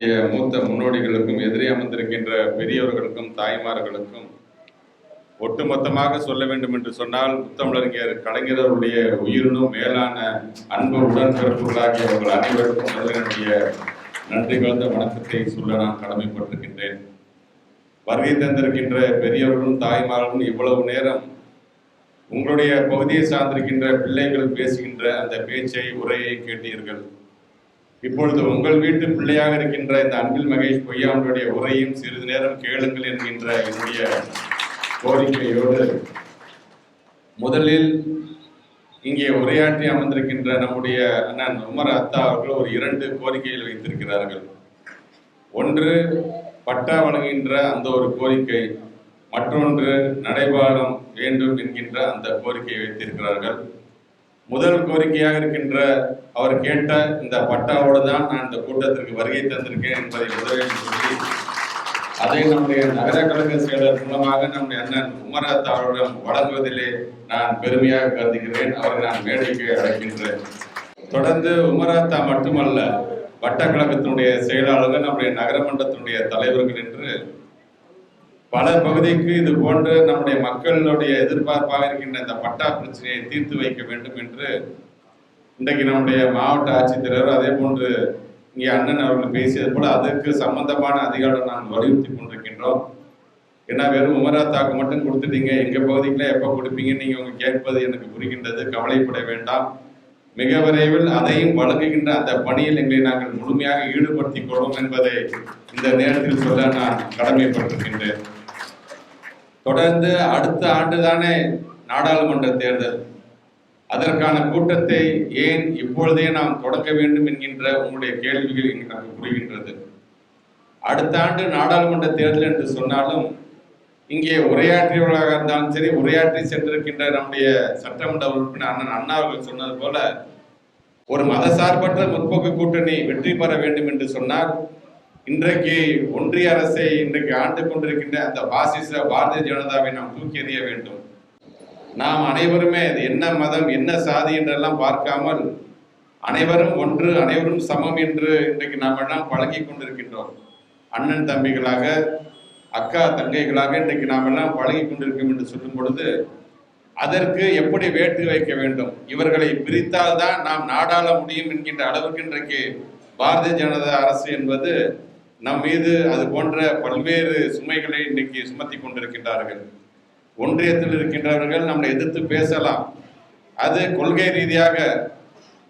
மூத்த முன்னோடிகளுக்கும் எதிரே அமர்ந்திருக்கின்ற பெரியவர்களுக்கும் தாய்மார்களுக்கும் ஒட்டுமொத்தமாக சொல்ல வேண்டும் என்று சொன்னால் முத்தமிழறிஞர் கலைஞர்களுடைய உயிரினும் மேலான அன்பு உடன்பிறப்புகளாகிய உங்கள் அனைவருக்கும் முதலினுடைய நன்றி கலந்த வணக்கத்தை சொல்ல நான் கடமைப்பட்டிருக்கின்றேன். வருகை தந்திருக்கின்ற பெரியவர்களும் தாய்மார்களும் இவ்வளவு நேரம் உங்களுடைய பகுதியை சார்ந்திருக்கின்ற பிள்ளைகள் பேசுகின்ற அந்த பேச்சை உரையை கேட்டீர்கள். இப்பொழுது உங்கள் வீட்டு பிள்ளையாக இருக்கின்ற இந்த அன்பில் மகேஷ் பொய்யாவுடைய உரையும் சிறிது நேரம் கேளுங்கள் என்கின்ற என்னுடைய கோரிக்கையோடு முதலில் இங்கே உரையாற்றி அமர்ந்திருக்கின்ற நம்முடைய அண்ணன் உமர் அத்தா அவர்கள் ஒரு இரண்டு கோரிக்கைகள் வைத்திருக்கிறார்கள். ஒன்று பட்டா வழங்குகின்ற அந்த ஒரு கோரிக்கை மற்றொன்று நடைபாலம் வேண்டும் என்கின்ற அந்த கோரிக்கையை வைத்திருக்கிறார்கள். முதல் கோரிக்கையாக இருக்கின்ற அவர் கேட்ட இந்த பட்டாவோடு தான் நான் இந்த கூட்டத்திற்கு வருகை தந்திருக்கேன் என்பதை முதலில் சொல்லி அதை நம்முடைய நகர கழக செயலர் மூலமாக நம்முடைய அண்ணன் உமரத் அவரிடம் வழங்குவதிலே நான் பெருமையாக கருதுகிறேன். அவரை நான் மேடைக்கு அழைக்கின்றேன். தொடர்ந்து உமராத்தா மட்டுமல்ல வட்டக்கழகத்தினுடைய செயலாளர்கள் நம்முடைய நகரமன்றத்தினுடைய தலைவர்கள் என்று பல பகுதிக்கு இது போன்று நம்முடைய மக்களுடைய எதிர்பார்ப்பாக இருக்கின்ற இந்த பட்டா பிரச்சனையை தீர்த்து வைக்க வேண்டும் என்று இன்றைக்கு நம்முடைய மாவட்ட ஆட்சித்தலைவர் அதே போன்று இங்கே அண்ணன் அவர்கள் பேசியது போல அதற்கு சம்பந்தமான அதிகாரம் நாங்கள் வலியுறுத்தி கொண்டிருக்கின்றோம். ஏன்னா வெறும் உமராத்தாக்கு மட்டும் கொடுத்துட்டீங்க எங்கள் பகுதிக்குலாம் எப்போ கொடுப்பீங்கன்னு நீங்கள் உங்க கேட்பது எனக்கு புரிகின்றது கவலைப்பட வேண்டாம். மிக விரைவில் அதையும் வழங்குகின்ற அந்த பணியில் எங்களை நாங்கள் முழுமையாக ஈடுபடுத்திக் கொள்வோம் என்பதை இந்த நேரத்தில் சொல்ல நான் கடமைப்பட்டிருக்கின்றேன். தொடர்ந்து அடுத்த ஆண்டு தானே நாடாளுமன்ற தேர்தல். அதற்கான கூட்டத்தை ஏன் இப்பொழுதே நாம் தொடக்க வேண்டும் என்கின்ற உங்களுடைய கேள்விகள் எனக்கு புரிகின்றது. அடுத்த ஆண்டு நாடாளுமன்ற தேர்தல் என்று சொன்னாலும் இங்கே உரையாற்றியவர்களாக இருந்தாலும் சரி உரையாற்றி சென்றிருக்கின்ற நம்முடைய சட்டமன்ற உறுப்பினர் அண்ணன் அண்ணா அவர்கள் சொன்னது போல ஒரு மதசார்பற்ற முற்போக்கு கூட்டணி வெற்றி பெற வேண்டும் என்று சொன்னால் இன்றைக்கு ஒன்றிய அரசை இன்றைக்கு ஆண்டு கொண்டிருக்கின்ற அந்த பாசிச பாரதிய ஜனதாவை நாம் தூக்கி எறிய வேண்டும். நாம் அனைவருமே அது என்ன மதம் என்ன சாதி என்றெல்லாம் பார்க்காமல் அனைவரும் ஒன்று அனைவரும் சமம் என்று இன்றைக்கு நாம் எல்லாம் பழகி கொண்டிருக்கின்றோம். அண்ணன் தம்பிகளாக அக்கா தங்கைகளாக இன்றைக்கு நாம் எல்லாம் பழகி கொண்டிருக்கோம் என்று சொல்லும் பொழுது அதற்கு எப்படி வேட்டு வைக்க வேண்டும்? இவர்களை பிரித்தால் தான் நாம் நாடாள முடியும் என்கின்ற அளவுக்கு இன்றைக்கு பாரதிய ஜனதா அரசு என்பது நம் மீது அது போன்ற பல்வேறு சுமைகளை இன்றைக்கு சுமத்தி கொண்டிருக்கின்றார்கள். ஒன்றியத்தில் இருக்கின்றவர்கள் நம்மளை எதிர்த்து பேசலாம். அது கொள்கை ரீதியாக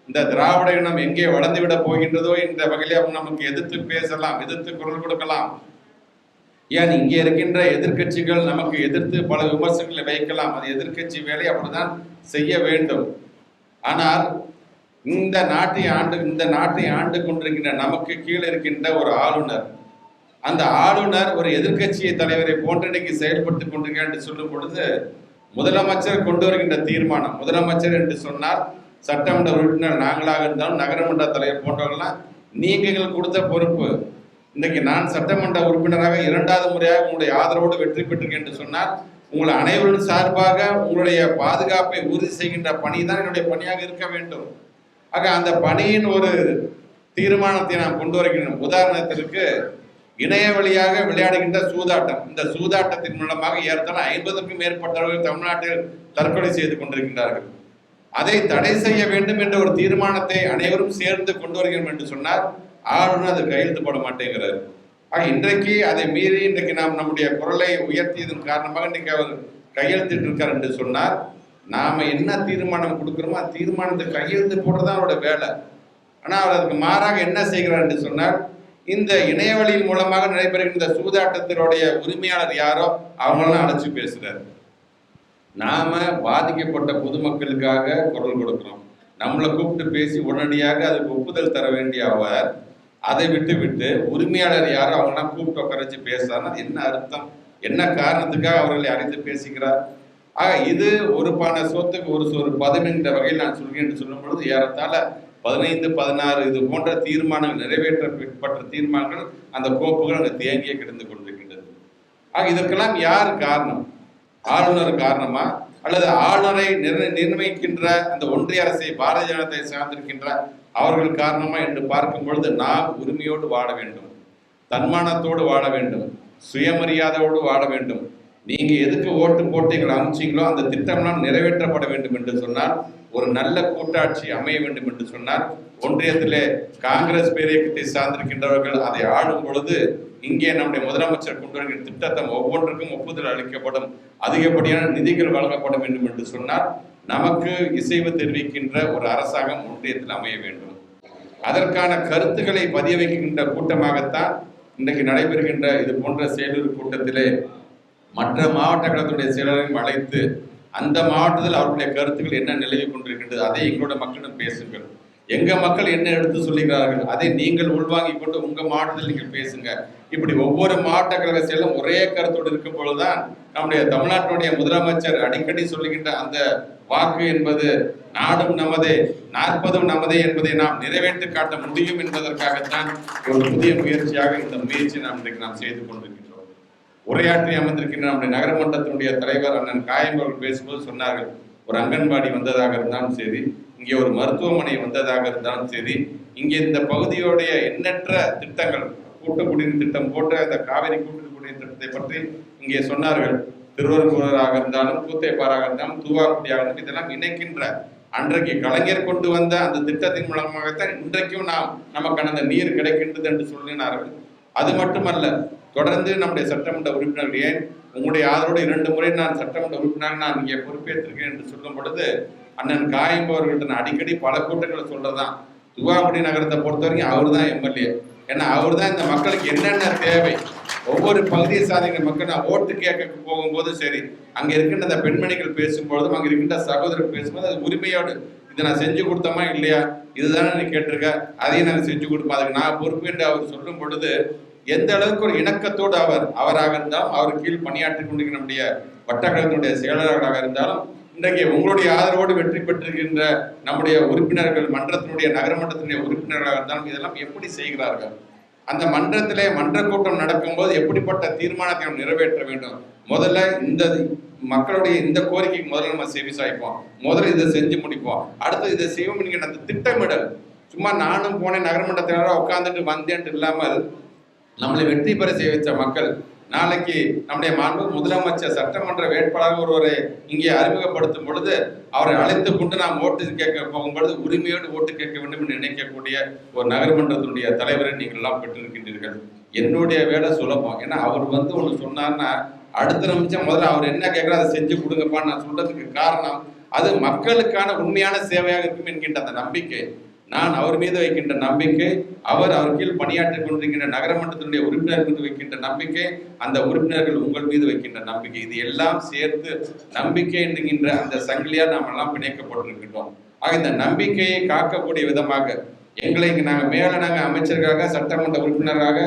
இந்த திராவிட இனம் எங்கே வளர்ந்துவிட போகின்றதோ என்ற வகையில் நமக்கு எதிர்த்து பேசலாம் எதிர்த்து குரல் கொடுக்கலாம். ஏன் இங்கே இருக்கின்ற எதிர்க்கட்சிகள் நமக்கு எதிர்த்து பல விமர்சனங்களை வைக்கலாம். அது எதிர்க்கட்சி வேலை அப்படிதான் செய்ய வேண்டும். ஆனால் இந்த நாட்டை ஆண்டு இந்த நாட்டை ஆண்டு கொண்டிருக்கின்ற நமக்கு கீழே இருக்கின்ற ஒரு ஆளுநர். அந்த ஆளுநர் ஒரு எதிர்கட்சியை தலைவரை போன்ற இன்னைக்கு செயல்பட்டு கொண்டிருக்கேன் என்று சொல்லும் பொழுது முதலமைச்சர் கொண்டு வருகின்ற தீர்மானம் முதலமைச்சர் என்று சொன்னார் சட்டமன்ற உறுப்பினர் நாங்களாக இருந்தாலும் நகரமன்ற தலைவர் போன்றவர்கள்லாம் நீங்கள் கொடுத்த பொறுப்பு. இன்னைக்கு நான் சட்டமன்ற உறுப்பினராக இரண்டாவது முறையாக உங்களுடைய ஆதரவோடு வெற்றி பெற்றிருக்கேன் என்று சொன்னார் உங்களை அனைவரும் சார்பாக உங்களுடைய பாதுகாப்பை உறுதி செய்கின்ற பணி தான் என்னுடைய பணியாக இருக்க வேண்டும். ஆக அந்த பணியின் ஒரு தீர்மானத்தை நாம் கொண்டு வருகின்றோம் உதாரணத்திற்கு இணைய வழியாக விளையாடுகின்ற சூதாட்டம். இந்த சூதாட்டத்தின் மூலமாக ஏறத்தாழ ஐம்பதுக்கும் மேற்பட்டவர்கள் தமிழ்நாட்டில் தற்கொலை செய்து கொண்டிருக்கின்றார்கள். அதை தடை செய்ய வேண்டும் என்ற ஒரு தீர்மானத்தை அனைவரும் சேர்ந்து கொண்டு வருகிறோம் என்று சொன்னால் ஆளுநர் அது கையெழுத்து போட மாட்டேங்கிறார். ஆக இன்றைக்கு அதை மீறி இன்றைக்கு நாம் நம்முடைய குரலை உயர்த்தியதன் காரணமாக இன்றைக்கு அவர் கையெழுத்திட்டு இருக்கார் என்று சொன்னார் நாம என்ன தீர்மானம் கொடுக்குறோமோ அந்த தீர்மானத்தை கையெழுத்து போடுறதா அவரோட வேலை. ஆனால் அவர் அதுக்கு மாறாக என்ன செய்கிறார் என்று சொன்னால் இந்த இணையவழியின் மூலமாக நடைபெறுகின்ற இந்த சூதாட்டத்தினுடைய உரிமையாளர் யாரோ அவங்களெல்லாம் அழைச்சி பேசுகிறார் நாம பாதிக்கப்பட்ட பொதுமக்களுக்காக குரல் கொடுக்கிறோம். நம்மளை கூப்பிட்டு பேசி உடனடியாக அதுக்கு ஒப்புதல் தர வேண்டிய அவர் அதை விட்டு விட்டு உரிமையாளர் யாரோ அவங்களாம் கூப்பிட்டு உட்கார வச்சு பேசுறாருன்னா அது என்ன அர்த்தம்? என்ன காரணத்துக்காக அவர்களை அழைத்து பேசுகிறார் ஆக இது ஒரு பான சொத்துக்கு ஒரு சோறு பதினென்ற வகையில் நான் சொல்கிறேன் என்று சொல்லும் பொழுது ஏறத்தாழ பதினைந்து பதினாறு இது போன்ற தீர்மானங்கள் நிறைவேற்றப்பட்ட தீர்மானங்கள் அந்த கோப்புகள் அங்கு தேங்கியே கிடந்து கொண்டிருக்கின்றது. ஆக இதற்கெல்லாம் யார் காரணம்? ஆளுநர் காரணமா? அல்லது ஆளுநரை நிர்ணயிக்கின்ற அந்த ஒன்றிய அரசை பாரதிய ஜனதாவை சார்ந்திருக்கின்ற அவர்கள் காரணமா என்று பார்க்கும் பொழுது நாம் உரிமையோடு வாழ வேண்டும் தன்மானத்தோடு வாழ வேண்டும் சுயமரியாதையோடு வாழ வேண்டும் நீங்க எதுக்கு ஓட்டு போட்டு எங்களை அமைச்சீங்களோ அந்த திட்டம்லாம் நிறைவேற்றப்பட வேண்டும் என்று சொன்னால் ஒரு நல்ல கூட்டாட்சி அமைய வேண்டும் என்று சொன்னால் ஒன்றியத்திலே காங்கிரஸ் பேரியக்கத்தை சார்ந்திருக்கின்றவர்கள் அதை ஆளும் பொழுது இங்கே நம்முடைய முதலமைச்சர் கொண்டு வருகிற திட்டத்தை ஒவ்வொன்றுக்கும் ஒப்புதல் அளிக்கப்படும் அதிகப்படியான நிதிகள் வழங்கப்பட வேண்டும் என்று சொன்னால் நமக்கு இசைவு தெரிவிக்கின்ற ஒரு அரசாங்கம் ஒன்றியத்தில் அமைய வேண்டும். அதற்கான கருத்துக்களை பதிய வைக்கின்ற கூட்டமாகத்தான் இன்றைக்கு நடைபெறுகின்ற இது போன்ற செயலூர் கூட்டத்திலே மற்ற மாவட்ட கழகத்துடைய செயலரையும் அழைத்து அந்த மாவட்டத்தில் அவர்களுடைய கருத்துக்கள் என்ன நிலவி கொண்டிருக்கின்றது அதை எங்களோட மக்களிடம் பேசுங்கள். எங்க மக்கள் என்ன எடுத்து சொல்லுகிறார்கள் அதை நீங்கள் உள்வாங்கி கொண்டு உங்க மாவட்டத்தில் நீங்கள் பேசுங்க இப்படி ஒவ்வொரு மாவட்ட கழக செயலும் ஒரே கருத்தோடு இருக்கும் பொழுதுதான் நம்முடைய தமிழ்நாட்டினுடைய முதலமைச்சர் அடிக்கடி சொல்லுகின்ற அந்த வாக்கு என்பது நாடும் நமதே நாற்பதும் நமதே என்பதை நாம் நிறைவேற்றி காட்ட முடியும் என்பதற்காகத்தான் ஒரு புதிய முயற்சியாக இந்த முயற்சி நாம் இன்றைக்கு நாம் செய்து கொண்டிருக்கிறோம். உரையாற்றி அமர்ந்திருக்கின்ற நம்முடைய நகரமன்றத்தினுடைய தலைவர் அண்ணன் காயம்பவர்கள் பேசும்போது சொன்னார்கள் ஒரு அங்கன்வாடி வந்ததாக இருந்தாலும் சரி இங்கே ஒரு மருத்துவமனை வந்ததாக இருந்தாலும் சரி இங்கே இந்த பகுதியோடைய எண்ணற்ற திட்டங்கள் கூட்டு குடிநீர் திட்டம் போன்ற இந்த காவிரி கூட்டு குடிநீர் திட்டத்தை பற்றி இங்கே சொன்னார்கள். திருவரும்பூராக இருந்தாலும் கூத்தைப்பாராக இருந்தாலும் தூவாக்குடியாக இருந்தாலும் இதெல்லாம் இணைக்கின்ற அன்றைக்கு கலைஞர் கொண்டு வந்த அந்த திட்டத்தின் மூலமாகத்தான் இன்றைக்கும் நாம் நமக்கு அந்த நீர் கிடைக்கின்றது என்று சொல்லினார்கள். அது மட்டுமல்ல தொடர்ந்து நம்முடைய சட்டமன்ற உறுப்பினர்கள் ஏன் உங்களுடைய ஆதரவோடு இரண்டு முறை நான் சட்டமன்ற உறுப்பினர் நான் இங்கே பொறுப்பேற்றிருக்கேன் என்று சொல்லும் பொழுது அண்ணன் காயம்பவர்கள்ட்ட நான் அடிக்கடி பல கூட்டங்களை சொல்றதான் துவாக்குடி நகரத்தை பொறுத்த வரைக்கும் அவர் தான் எம்எல்ஏ. ஏன்னா அவர் தான் இந்த மக்களுக்கு என்னென்ன தேவை? ஒவ்வொரு பகுதியை சாதிக்கிற மக்கள் நான் ஓட்டு கேட்க போகும்போது சரி அங்கே இருக்கின்ற அந்த பெண்மணிகள் பேசும்பொழுதும் அங்கே இருக்கின்ற சகோதரர் பேசும்போது அது உரிமையோடு இதை நான் செஞ்சு கொடுத்தோமா இல்லையா? இதுதானே நீ கேட்டிருக்க? அதையும் நாங்கள் செஞ்சு கொடுப்போம். அதுக்கு நான் பொறுப்பு என்று அவர் சொல்லும் பொழுது எந்த அளவுக்கு ஒரு இணக்கத்தோடு அவர் அவராக இருந்தாலும் அவர் கீழ் பணியாற்றி கொண்டிருக்கிற நம்முடைய வட்டக்கழகத்தினுடைய செயலாளர்களாக இருந்தாலும் இன்றைக்கு உங்களுடைய ஆதரவோடு வெற்றி பெற்றிருக்கின்ற நம்முடைய உறுப்பினர்கள் மன்றத்தினுடைய நகரமன்றத்தினுடைய உறுப்பினர்களாக இருந்தாலும் இதெல்லாம் எப்படி செய்கிறார்கள்? அந்த மன்றத்திலே மன்ற கூட்டம் நடக்கும்போது எப்படிப்பட்ட தீர்மானத்தை நாம் நிறைவேற்ற வேண்டும்? முதல்ல இந்த மக்களுடைய இந்த கோரிக்கைக்கு முதல்ல நம்ம செவி சாய்ப்போம் முதல்ல இதை செஞ்சு முடிப்போம். அடுத்து இதை செய்வோம் என்கிற அந்த திட்டமிடல். சும்மா நானும் போனேன் நகரமன்றத்தினராக உட்காந்துட்டு வந்தேன்ட்டு இல்லாமல் நம்மளை வெற்றி பெற செய்ய மக்கள் நாளைக்கு நம்முடைய மாண்பு முதலமைச்சர் சட்டமன்ற வேட்பாளர் ஒருவரை இங்கே அறிமுகப்படுத்தும் பொழுது அவரை அழைத்து கொண்டு நாம் ஓட்டு கேட்க போகும்பொழுது உரிமையோடு ஓட்டு கேட்க வேண்டும் என்று நினைக்கக்கூடிய ஒரு நகரமன்றத்தினுடைய தலைவரை நீங்கள் எல்லாம் பெற்றிருக்கின்றீர்கள். என்னுடைய வேலை சுலபம். ஏன்னா அவர் வந்து ஒன்று சொன்னார்னா அடுத்த நிமிஷம் முதல்ல அவர் என்ன கேட்குறோ அதை செஞ்சு கொடுங்கப்பான்னு நான் சொல்றதுக்கு காரணம் அது மக்களுக்கான உண்மையான சேவையாக இருக்கும் என்கின்ற அந்த நம்பிக்கை. நான் அவர் மீது வைக்கின்ற நம்பிக்கை அவர் அவர் கீழ் பணியாற்றிக் கொண்டிருக்கின்ற நகரமன்றத்தினுடைய உறுப்பினர் மீது வைக்கின்ற நம்பிக்கை அந்த உறுப்பினர்கள் உங்கள் மீது வைக்கின்ற நம்பிக்கை. இது எல்லாம் சேர்த்து நம்பிக்கை என்கின்ற அந்த சங்கிலியால் நாம் எல்லாம் பிணைக்கப்பட்டிருக்கின்றோம். ஆக இந்த நம்பிக்கையை காக்கக்கூடிய விதமாக எங்களை இங்கே நாங்கள் மேல நாங்க அமைச்சர்களாக சட்டமன்ற உறுப்பினராக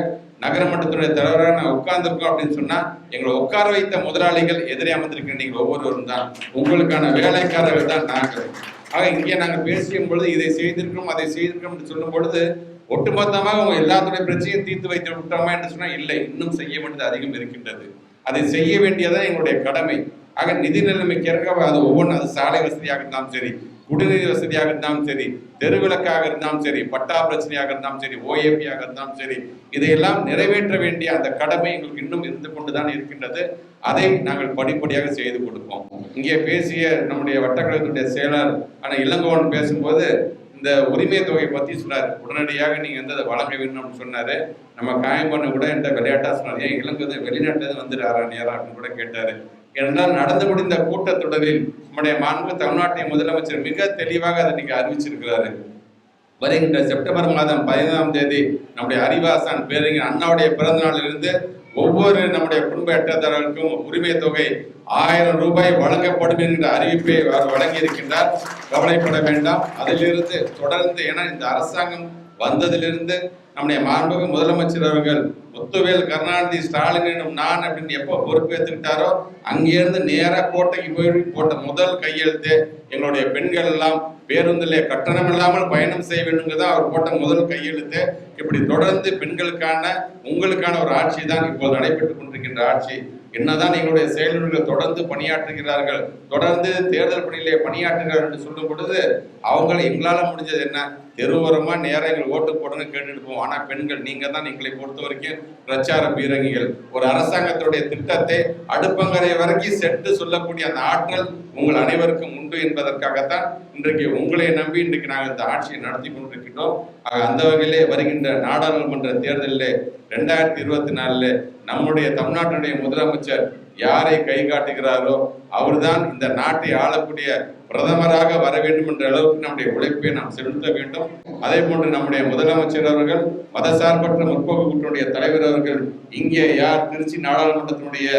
நகரமன்றத்துடைய தலைவராக நாங்கள் உட்கார்ந்துருக்கோம் அப்படின்னு சொன்னா எங்களை உட்கார வைத்த முதலாளிகள் எதிரே அமர்ந்திருக்கிற நீங்கள் ஒவ்வொருவரும் தான். உங்களுக்கான வேலைக்காரர்கள் தான் நாங்கள். ஆக இங்கே நாங்கள் பேசியும் பொழுது இதை செய்திருக்கிறோம் அதை செய்திருக்கிறோம் என்று சொல்லும் பொழுது ஒட்டுமொத்தமாக உங்க எல்லாத்துடைய பிரச்சனையும் தீர்த்து வைத்து விட்டோமா என்று சொன்னால் இல்லை இன்னும் செய்ய வேண்டியது அதிகம் இருக்கின்றது. அதை செய்ய வேண்டியதான் எங்களுடைய கடமை. ஆக நிதி நிலைமைக்கு ஏற்க அது ஒவ்வொன்றும் அது சாலை வசதியாக இருந்தாலும் சரி. குடிநீர் வசதியாக இருந்தாலும் சரி தெருவிளக்காக இருந்தாலும் சரி பட்டா பிரச்சனையாக இருந்தாலும் சரி ஓஏபியாக இருந்தாலும் சரி இதையெல்லாம் நிறைவேற்ற வேண்டிய அந்த கடமை எங்களுக்கு இன்னும் இருந்து கொண்டுதான் இருக்கின்றது. அதை நாங்கள் படிப்படியாக செய்து கொடுப்போம். இங்கே பேசிய நம்முடைய வட்டக்கழகத்துடைய செயலர் ஆனால் இளங்கோவன் பேசும்போது இந்த உரிமை தொகையை பத்தி சொன்னார் உடனடியாக நீங்க வந்து அதை வழங்க வேண்டும் அப்படின்னு சொன்னாரு. நம்ம காயம்பண்ண கூட என்கிட்ட விளையாட்டா சொன்னார். ஏன் இலங்கை வெளிநாட்டுல வந்துடுறாரா நேரம் அப்படின்னு கூட கேட்டாரு. ஏனென்றால் நடந்து முடிந்த கூட்டத்தொடரில் நம்முடைய மாண்பு தமிழ்நாட்டின் முதலமைச்சர் மிக தெளிவாக அதை நீங்கள் அறிவிச்சிருக்கிறாரு. வருகின்ற செப்டம்பர் மாதம் பதினைந்தாம் தேதி நம்முடைய அறிவாசான் பேரறிஞர் அண்ணாவுடைய பிறந்த நாளிலிருந்து ஒவ்வொரு நம்முடைய குடும்ப எட்டதாரர்களுக்கும் உரிமை தொகை ஆயிரம் ரூபாய் வழங்கப்படும் என்கிற அறிவிப்பை அவர் வழங்கி இருக்கின்றார் கவலைப்பட வேண்டாம். அதிலிருந்து தொடர்ந்து என இந்த அரசாங்கம் வந்ததிலிருந்து நம்முடைய மாண்புமிகு முதலமைச்சர் அவர்கள் முத்துவேல் கருணாநிதி ஸ்டாலினும் நான் அப்படின்னு எப்போ பொறுப்பேற்றுக்கிட்டாரோ அங்கேருந்து நேராக கோட்டைக்கு போய் போட்ட முதல் கையெழுத்து எங்களுடைய பெண்கள் எல்லாம் பேருந்திலே கட்டணம் இல்லாமல் பயணம் செய்ய வேண்டுங்கிறதா அவர் போட்ட முதல் கையெழுத்து. இப்படி தொடர்ந்து பெண்களுக்கான உங்களுக்கான ஒரு ஆட்சி தான் இப்போது நடைபெற்றுக் கொண்டிருக்கின்ற ஆட்சி. என்னதான் எங்களுடைய செயல்கள் தொடர்ந்து பணியாற்றுகிறார்கள் தொடர்ந்து தேர்தல் பணியிலே பணியாற்றுகிறார்கள் என்று சொல்லும் பொழுது அவங்களை எங்களால் முடிஞ்சது என்ன? தெருவோரமாக நேரம் எங்கள் ஓட்டு போடுன்னு கேட்டுட்டு போவோம். ஆனால் பெண்கள் நீங்கள் தான் எங்களை பொறுத்த வரைக்கும் பிரச்சார பீரங்கிகள். ஒரு அரசாங்கத்துடைய திட்டத்தை அடுப்பங்கரை வரைக்கும் சென்று சொல்லக்கூடிய அந்த ஆற்றல் உங்கள் அனைவருக்கும் உண்டு என்பதற்காகத்தான் இன்றைக்கு உங்களை நம்பி இன்றைக்கு நாங்கள் இந்த ஆட்சியை நடத்தி கொண்டிருக்கின்றோம். ஆக அந்த வகையிலே வருகின்ற நாடாளுமன்ற தேர்தலில் ரெண்டாயிரத்தி இருபத்தி நாலில் நம்முடைய தமிழ்நாட்டினுடைய முதலமைச்சர் யாரை கை காட்டுகிறாரோ அவர்தான் இந்த நாட்டை ஆளக்கூடிய பிரதமராக வர வேண்டும் என்ற அளவுக்கு நம்முடைய உழைப்பை நாம் செலுத்த வேண்டும். அதே போன்று நம்முடைய முதலமைச்சர் அவர்கள் மதசார்பற்ற முற்போக்கு கூட்டணியுடைய தலைவர் அவர்கள் இங்கே யார் திருச்சி நாடாளுமன்றத்தினுடைய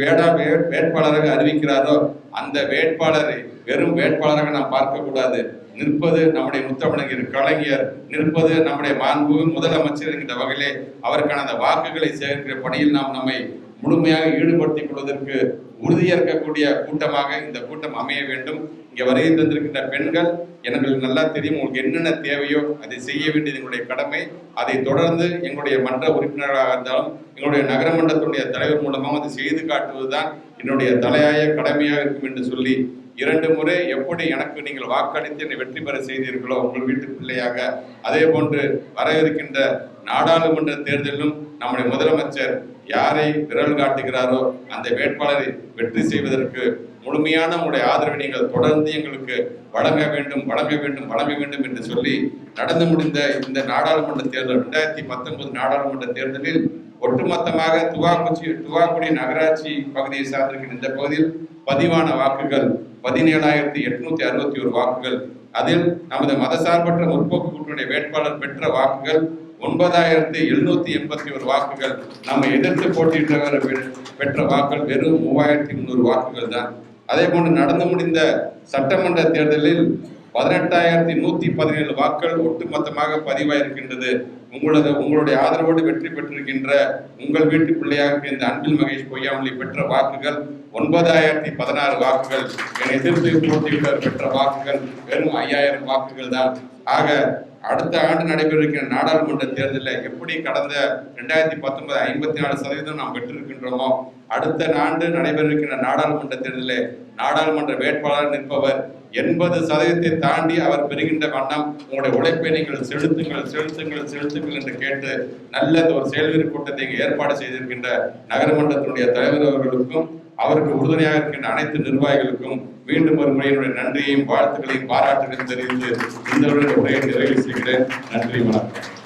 வேடா வேட்பாளராக அறிவிக்கிறாரோ அந்த வேட்பாளரை வெறும் வேட்பாளராக நாம் பார்க்கக்கூடாது. நிற்பது நம்முடைய முத்தமிழங்கர் கலைஞர் நிற்பது நம்முடைய மாண்பு முதலமைச்சர் என்கிற வகையிலே அவருக்கான அந்த வாக்குகளை சேகரிக்கிற பணியில் நாம் நம்மை முழுமையாக ஈடுபடுத்திக் கொள்வதற்கு உறுதியேற்கக்கூடிய கூட்டமாக இந்த கூட்டம் அமைய வேண்டும். இங்கே வருகை தந்திருக்கின்ற பெண்கள் எனக்கு நல்லா தெரியும் உங்களுக்கு என்னென்ன தேவையோ அதை செய்ய வேண்டியது எங்களுடைய கடமை. அதை தொடர்ந்து எங்களுடைய மன்ற உறுப்பினர்களாக இருந்தாலும் எங்களுடைய நகரமன்றத்தினுடைய தலைவர் மூலமாக அதை செய்து காட்டுவதுதான் என்னுடைய தலையாய கடமையாக இருக்கும் என்று சொல்லி இரண்டு முறை எப்படி எனக்கு நீங்கள் வாக்களித்து என்னை வெற்றி பெற செய்தீர்களோ உங்கள் வீட்டு பிள்ளையாக அதே போன்று வர இருக்கின்ற நாடாளுமன்ற தேர்தலிலும் நம்முடைய முதலமைச்சர் யாரை விரல் காட்டுகிறாரோ அந்த வேட்பாளரை வெற்றி செய்வதற்கு முழுமையான உங்களுடைய ஆதரவை நீங்கள் தொடர்ந்து எங்களுக்கு வழங்க வேண்டும் வழங்க வேண்டும் வழங்க வேண்டும் என்று சொல்லி நடந்து முடிந்த இந்த நாடாளுமன்ற தேர்தல் ரெண்டாயிரத்தி பத்தொன்பது நாடாளுமன்ற தேர்தலில் ஒட்டுமொத்தமாக துவாக்குச்சி துவாக்குடி நகராட்சி பகுதியை சார்ந்திருக்கிற இந்த பகுதியில் பதிவான வாக்குகள் பதினேழாயிரத்தி எட்நூத்தி அறுபத்தி ஒரு வாக்குகள். அதில் நமது மதசார்பற்ற முற்போக்கு கூட்டணி வேட்பாளர் பெற்ற வாக்குகள் ஒன்பதாயிரத்தி எழுநூத்தி எண்பத்தி ஒரு வாக்குகள். நம்ம எதிர்த்து போட்டியிட்டவர் பெ- பெற்ற வாக்குகள் வெறும் மூவாயிரத்தி முந்நூறு வாக்குகள் தான். அதே போன்று நடந்து முடிந்த சட்டமன்ற தேர்தலில் பதினெட்டாயிரத்தி நூத்தி பதினேழு வாக்குகள் ஒட்டுமொத்தமாக பதிவாயிருக்கின்றது. உங்களது உங்களுடைய ஆதரவோடு வெற்றி பெற்றிருக்கின்ற உங்கள் வீட்டு பிள்ளையாக இந்த அன்பில் மகேஷ் பொய்யாமொழி பெற்ற வாக்குகள் ஒன்பதாயிரத்தி பதினாறு வாக்குகள். என் எதிர்த்து போட்டியிட்டவர் பெற்ற வாக்குகள் வெறும் ஐயாயிரம் வாக்குகள் தான். ஆக அடுத்த ஆண்டு நடைபெறிருக்கிற நாடாளுமன்ற தேர்தலில் எப்படி கடந்த ரெண்டாயிரத்தி பத்தொன்பது ஐம்பத்தி நாலு சதவீதம் நாம் பெற்றிருக்கின்றோமோ அடுத்த ஆண்டு நடைபெறிருக்கிற நாடாளுமன்ற தேர்தலில் நாடாளுமன்ற வேட்பாளர் நிற்பவர் எண்பது சதவீதத்தை தாண்டி அவர் பெறுகின்ற வண்ணம் உங்களுடைய உழைப்பை நீங்கள் செலுத்துங்கள் செலுத்துங்கள் செலுத்துங்கள் என்று கேட்டு நல்ல ஒரு செயல்வீர் கூட்டத்தை ஏற்பாடு செய்திருக்கின்ற நகரமன்றத்தினுடைய தலைவர் அவர்களுக்கும் அவருக்கு உறுதுணையாக இருக்கின்ற அனைத்து நிர்வாகிகளுக்கும் மீண்டும் ஒரு முறையினுடைய நன்றியையும் வாழ்த்துக்களையும் பாராட்டுகளையும் தெரிவித்து இந்த உரையை நிறைவு செய்கிறேன். நன்றி வணக்கம்.